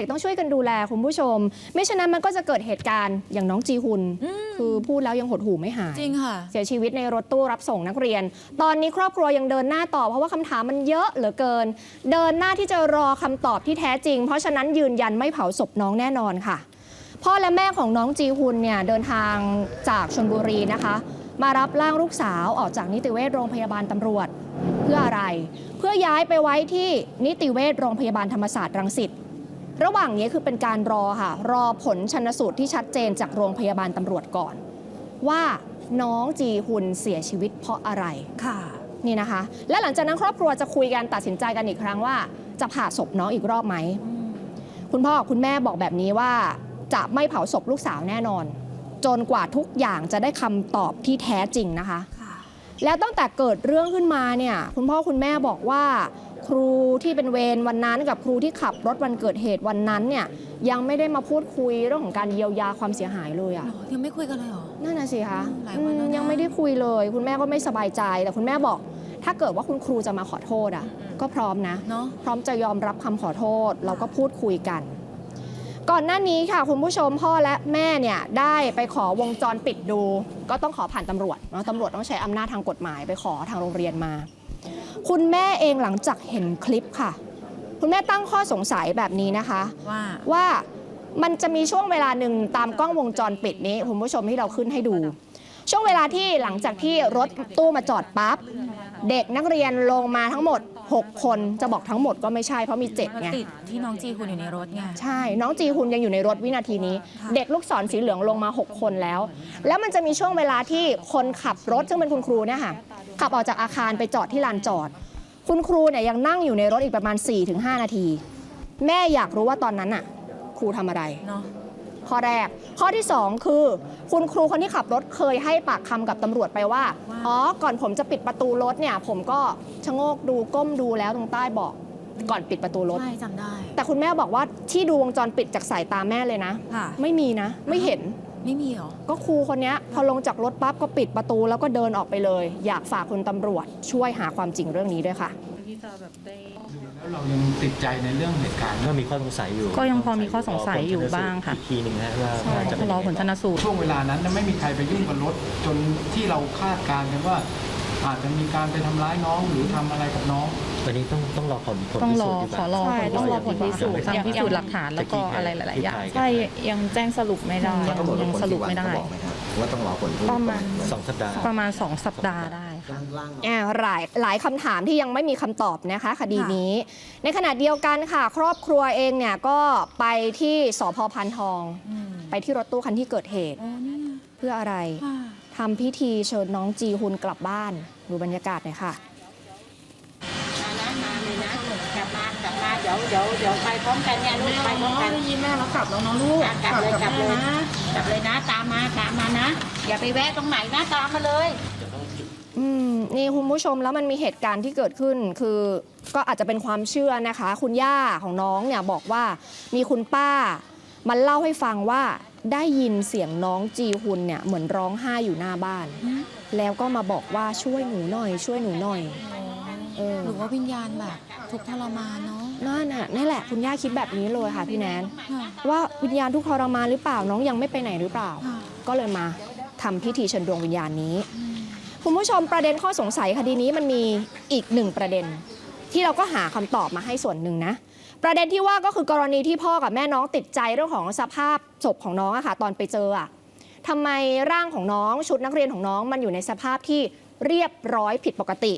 ด็กต้องช่วยกันดูแลคุณผู้ชม ไม่ฉะนั้นมันก็จะเกิดเหตุการณ์อย่างน้องจีฮุนอืมคือพูดแล้วยังหดหูไม่หาย จริงค่ะ เสียชีวิตในรถตู้รับส่งนักเรียน ตอนนี้ครอบครัวยังเดินหน้าต่อเพราะว่าคำถามมันเยอะเหลือเกิน เดินหน้าที่จะรอคำตอบที่แท้จริง เพราะฉะนั้นยืนยันไม่เผาศพน้องแน่นอนค่ะ พ่อและแม่ของน้องจีฮุนเนี่ยเดินทางจากชนบุรีนะคะมารับร่างลูกสาวออกจากนิติเวชโรงพยาบาลตำรวจ เพื่ออะไร เพื่อย้ายไปไว้ที่นิติเวชโรงพยาบาลธรรมศาสตร์รังสิต ระหว่างนี้คือเป็นการรอค่ะ รอผลชนสูตรที่ชัดเจนจากโรงพยาบาลตำรวจก่อน ว่าน้องจีฮุนเสียชีวิตเพราะอะไรค่ะนี่นะคะ และหลังจากนั้นครอบครัวจะคุยกันตัดสินใจกันอีกครั้งว่า จะผ่าศพน้องอีกรอบไหมคุณพ่อกับคุณแม่บอกแบบนี้ว่าจะไม่เผาศพลูกสาวแน่นอน จนกว่าทุกอย่างจะได้คำตอบที่แท้จริงนะคะค่ะแล้วตั้งแต่เกิดเรื่องขึ้นมาเนี่ย คุณพ่อคุณแม่บอกว่า ครูที่เป็นเวรวันนั้นกับครูที่ขับรถวันเกิดเหตุวันนั้นเนี่ยยังไม่ได้มาพูดคุยเรื่องของการเยียวยาความเสียหายเลยอะ หรอยังไม่คุยกันเลยเหรอ นั่นน่ะสิคะหลายวันแล้วนะ อืมยังไม่ได้คุยเลย คุณแม่ก็ไม่สบายใจ แต่คุณแม่บอก ถ้าเกิดว่าคุณครูจะมาขอโทษอะ ก็พร้อมนะ เนาะ พร้อมจะยอมรับคำขอโทษ เราก็พูดคุยกัน ก่อนหน้านี้ค่ะ คุณผู้ชมพ่อและแม่เนี่ยได้ไปขอวงจรปิดดู ก็ต้องขอผ่านตำรวจเนาะตำรวจต้องใช้อำนาจทางกฎหมายไปขอทางโรงเรียนมา คุณแม่เองหลังจากเห็นคลิปค่ะ คุณแม่ตั้งข้อสงสัยแบบนี้นะคะว่าว่ามันจะมีช่วงเวลาหนึ่งตามกล้องวงจรปิดนี้คุณผู้ชมที่เราขึ้นให้ดู ช่วงเวลาที่หลังจากที่รถตู้มาจอดปั๊บเด็กนักเรียนลงมาทั้งหมด 6 คนจะบอกทั้งหมดก็ไม่ใช่เพราะมีรถ7ไงติดที่น้องจีคุณอยู่ในรถไงใช่ น้องจีฮุนยังอยู่ในรถวินาทีนี้ค่ะเด็กลูกศรสีเหลืองลงมา 6 คนแล้ว แล้วมันจะมีช่วงเวลาที่คนขับรถซึ่งเป็นคุณครูเนี่ยค่ะขับออกจากอาคารไปจอดที่ลานจอด คุณครูเนี่ยยังนั่งอยู่ในรถอีกประมาณ 4-5 นาที แม่อยากรู้ว่าตอนนั้นน่ะ ครูทำอะไรเนาะ ข้อแรก ข้อที่ 2 คือ คุณครูคนที่ขับรถเคยให้ปากคำกับตำรวจไปว่า อ๋อ ก่อนผมจะปิดประตูรถเนี่ย ผมก็ชะโงกดูก้มดูแล้วตรงใต้เบอกก่อนปิดประตูรถใช่จำได้ แต่คุณแม่บอกว่าที่ดูวงจรปิดจากสายตาแม่เลยนะค่ะไม่มีนะ ไม่เห็นไม่มีเหรอ ก็ครูคนเนี้ยพอลงจากรถปั๊บก็ปิดประตูแล้วก็เดินออกไปเลย อยากฝากคุณตำรวจช่วยหาความจริงเรื่องนี้ด้วยค่ะที่ จะแบบได้ แล้วเรายังติดใจในเรื่องเหตุการณ์ก็มีข้อสงสัยอยู่ก็ยังพอมีข้อสงสัยอยู่บ้างค่ะ อีกทีหนึ่งนะว่าใช่ว่าจะต้เป็อนงรอยังผลไงชนสูตร ช่วงเวลานั้นไม่มีใครไปยุ่งกับรถ จนที่เราคาดการณ์กันว่า อาจจะมีการไปทำร้ายน้องหรือทำอะไรกับน้อง วันนี้ต้องต้องรอผลผลต้องพิรสูอจน์ดีกขอว่า รอใช่ผลต้องรอผลพิสูจน์ทางพิสูจน์หลักฐานแล้วก็อะไรหลายๆอย่าง ใช่ยังแจ้งสรุปไม่ได้ ยังกำหนดยังผลสรุปกี่วันไม่ได้ เขาบอกไหมครับว่าต้องรอผลประมาณ สองสัปดาห์ ประมาณ 2 สัปดาห์ได้ ค่ะร่างอ่าหลายหลายคำถามที่ยังไม่มีคำตอบนะคะ คดีนี้ ในขณะเดียวกันค่ะ ครอบครัวเองเนี่ยก็ไปที่สพพันทองอืมไปที่รถตู้คันที่เกิดเหตุโอ้นี่ไงเพื่ออะไรค่ะทำพิธีเชิญน้องจีฮุนกลับบ้าน ดูบรรยากาศหน่อยค่ะมานะมาเลยนะกลับมากลับมาเดี๋ยวเดี๋ยวเดี๋ยวไปพร้อมกันเนี่ยลูกไปพร้อมกันได้ยินแม่แล้วกลับแล้วเนาะลูกอะกลับเลยกลับเลยนะกลับเลยนะ ตามมาตามมานะ อย่าไปแวะตรงไหนนะตามมาเลย อืมนี่คุณผู้ชมแล้วมันมีเหตุการณ์ที่เกิดขึ้น คือก็อาจจะเป็นความเชื่อนะคะ คุณย่าของน้องเนี่ยบอกว่ามีคุณป้า มันเล่าให้ฟังว่าได้ยินเสียงน้องจีฮุนเนี่ยเหมือนร้องไห้อยู่หน้าบ้าน แล้วก็มาบอกว่าช่วยหนูหน่อย ช่วยหนูหน่อยเออหรือว่าวิญญาณแบบทุกข์ทรมานเนาะนั่นน่ะนั่นแหละคุณย่าคิดแบบนี้เลยค่ะพี่แนนค่ะว่าวิญญาณทุกข์ทรมานหรือเปล่าน้องยังไม่ไปไหนหรือเปล่า ค่ะก็เลยมาทำพิธีเชิญดวงวิญญาณนี้ คุณผู้ชมประเด็นข้อสงสัยคดีนี้มันมีอีกหนึ่งประเด็น ที่เราก็หาคำตอบมาให้ส่วนหนึ่งนะประเด็นที่ว่าก็คือกรณีที่พ่อกับแม่น้องติดใจเรื่องของสภาพศพของน้องอะค่ะตอนไปเจออะทำไมร่างของน้องชุดนักเรียนของน้องมันอยู่ในสภาพที่เรียบร้อยผิดปกติ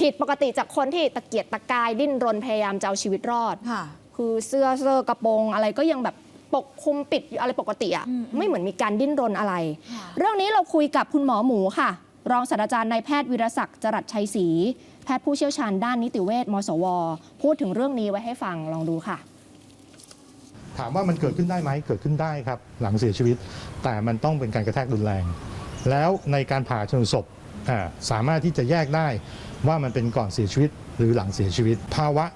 ผิดปกติจากคนที่ตะเกียกตะกายดิ้นรนพยายามจะเอาชีวิตรอดค่ะคือเสื้อเสื้อกระโปรงอะไรก็ยังแบบปกคลุมปิดอะไรปกติอะอืมไม่เหมือนมีการดิ้นรนอะไรค่ะเรื่องนี้เราคุยกับคุณหมอหมูค่ะ รองศาสตราจารย์นายแพทย์วิรศักดิ์จรัสชัยศรีแพทย์ผู้เชี่ยวชาญด้านนิติเวชมสว พูดถึงเรื่องนี้ไว้ให้ฟังลองดูค่ะ ถามว่ามันเกิดขึ้นได้ไหมเกิดขึ้นได้ครับ หลังเสียชีวิต แต่มันต้องเป็นการกระแทกรุนแรง แล้วในการผ่าชนศพสามารถที่จะแยกได้ว่ามันเป็นก่อนเสียชีวิต หรือหลังเสียชีวิต ภาวะ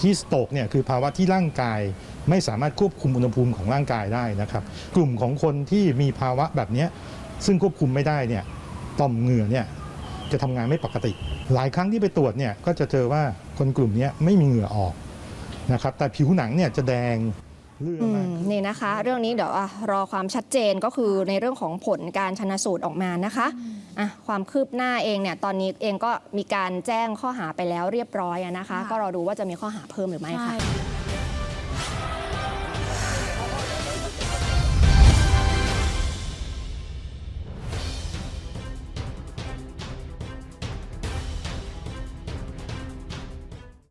ที่สโตกเนี่ยคือภาวะที่ร่างกายไม่สามารถควบคุมอุณหภูมิของร่างกายได้นะครับ กลุ่มของคนที่มีภาวะแบบนี้ซึ่งควบคุมไม่ได้เนี่ย ต่อมเหงื่อเนี่ยจะทำงานไม่ปกติ หลายครั้งที่ไปตรวจเนี่ยก็จะเจอว่าคนกลุ่มเนี้ยไม่มีเหงื่อออกนะครับแต่ผิวหนังเนี่ยจะแดงเลือดอืมากมนี่นะคะ เรื่องนี้เดี๋ยวอะรอความชัดเจนก็คือในเรื่องของผลการชนสูตรออกมานะคะอะความคืบหน้าเองเนี่ยตอนนี้เองก็มีการแจ้งข้อหาไปแล้วเรียบร้อยอะนะคะค่ะก็รอดูว่าจะมีข้อหาเพิ่มหรือไม่ใช่ค่ะ